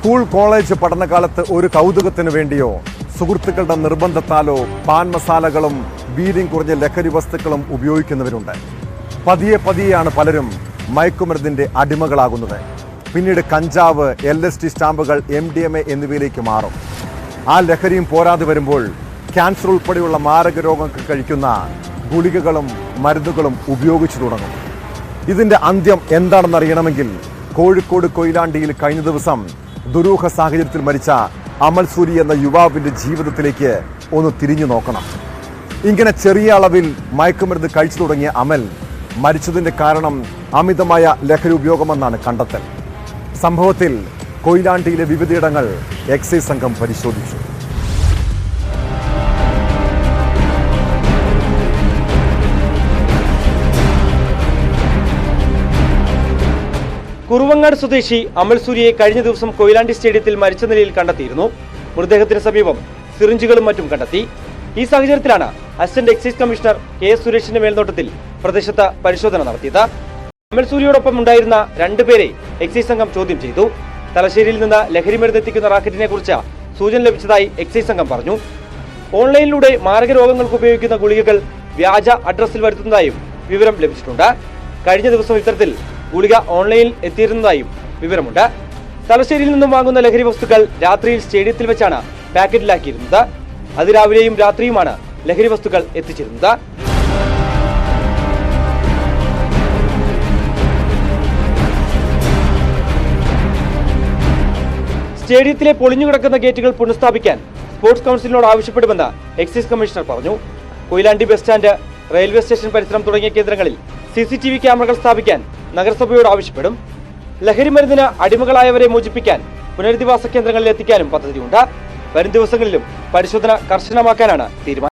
School college പഠനകാലത്ത് ഒരു കൗതുകത്തിന് വേണ്ടിയോ? സുഹൃത്തുക്കളുടെ നിർബന്ധത്താലോ പാൻ മസാലകളും വീര്യം കുറഞ്ഞ ലഹരി വസ്തുക്കളും ഉപയോഗിക്കുന്നവരുണ്ട്. പതിയെ പതിയെയാണ് പലരും മയക്കുമരുന്നിന്റെ അടിമകളാകുന്നത്. പിന്നീട് കഞ്ചാവ് എൽ എസ് ടി സ്റ്റാമ്പുകൾ എം ഡി എം എ എന്നിവയിലേക്ക് മാറും. ആ ലഹരിയും പോരാതെ വരുമ്പോൾ ക്യാൻസർ ഉൾപ്പെടെയുള്ള മാരക രോഗങ്ങൾക്ക് കഴിക്കുന്ന ഗുളികകളും മരുന്നുകളും ഉപയോഗിച്ചു തുടങ്ങും. ഇതിന്റെ അന്ത്യം എന്താണെന്ന് അറിയണമെങ്കിൽ കോഴിക്കോട് കൊയിലാണ്ടിയിൽ കഴിഞ്ഞ ദിവസം ദുരൂഹ സാഹചര്യത്തിൽ മരിച്ച അമൽ സൂരി എന്ന യുവാവിന്റെ ജീവിതത്തിലേക്ക് ഒന്ന് തിരിഞ്ഞു നോക്കണം. ഇങ്ങനെ ചെറിയ അളവിൽ മയക്കുമരുന്ന് കഴിച്ചു തുടങ്ങിയ അമൽ മരിച്ചതിന്റെ കാരണം അമിതമായ ലഹരി ഉപയോഗമെന്നാണ് കണ്ടെത്തൽ. സംഭവത്തിൽ കൊയിലാണ്ടിയിലെ വിവിധയിടങ്ങൾ എക്സൈസ് സംഘം പരിശോധിച്ചു. കുറുവങ്ങാട് സ്വദേശി അമൽ സൂര്യയെ കഴിഞ്ഞ ദിവസം കൊയിലാണ്ടി സ്റ്റേഡിയത്തിൽ മരിച്ച നിലയിൽ കണ്ടെത്തിയിരുന്നു. മൃതദേഹത്തിന് സമീപം സിറിഞ്ചുകളും മറ്റും കണ്ടെത്തി. ഈ സാഹചര്യത്തിലാണ് assistant excise commissioner K S സുരേഷിന്റെ മേൽനോട്ടത്തിൽ പ്രദേശത്ത് പരിശോധന നടത്തിയത്. അമൽ സൂര്യയോടൊപ്പം ഉണ്ടായിരുന്ന രണ്ടുപേരെ എക്സൈസ് സംഘം ചോദ്യം ചെയ്തു. തലശ്ശേരിയിൽ നിന്ന് ലഹരി മരുന്ന് എത്തിക്കുന്ന റാക്കറ്റിനെ കുറിച്ച് സൂചന ലഭിച്ചതായി എക്സൈസ് സംഘം പറഞ്ഞു. ഓൺലൈനിലൂടെ മാരക രോഗങ്ങൾക്ക് ഉപയോഗിക്കുന്ന ഗുളികകൾ വ്യാജ അഡ്രസ്സിൽ വരുത്തുന്നതായും വിവരം ലഭിച്ചിട്ടുണ്ട്. കഴിഞ്ഞ ദിവസം ഇത്തരത്തിൽ ഗുളിക ഓൺലൈനിൽ എത്തിയിരുന്നതായും വിവരമുണ്ട്. തലശ്ശേരിയിൽ നിന്നും വാങ്ങുന്ന ലഹരി വസ്തുക്കൾ രാത്രിയിൽ സ്റ്റേഡിയത്തിൽ വെച്ചാണ് പാക്കറ്റിലാക്കിയിരുന്നത്. അതിരാവിലെയും രാത്രിയുമാണ് ലഹരി വസ്തുക്കൾ എത്തിച്ചിരുന്നത്. സ്റ്റേഡിയത്തിലെ പൊളിഞ്ഞുകിടക്കുന്ന ഗേറ്റുകൾ പുനഃസ്ഥാപിക്കാൻ സ്പോർട്സ് കൗൺസിലിനോട് ആവശ്യപ്പെടുമെന്ന് എക്സൈസ് കമ്മീഷണർ പറഞ്ഞു. Koyilandy bus stand railway station പരിസരം തുടങ്ങിയ കേന്ദ്രങ്ങളിൽ സി സി ടി വി ക്യാമറകൾ സ്ഥാപിക്കാൻ നഗരസഭയോട് ആവശ്യപ്പെടും. ലഹരി മരുന്നിന് അടിമകളായവരെ മോചിപ്പിക്കാൻ പുനരധിവാസ കേന്ദ്രങ്ങളിൽ എത്തിക്കാനും പദ്ധതിയുണ്ട്. വരും ദിവസങ്ങളിലും പരിശോധന കർശനമാക്കാനാണ് തീരുമാനം.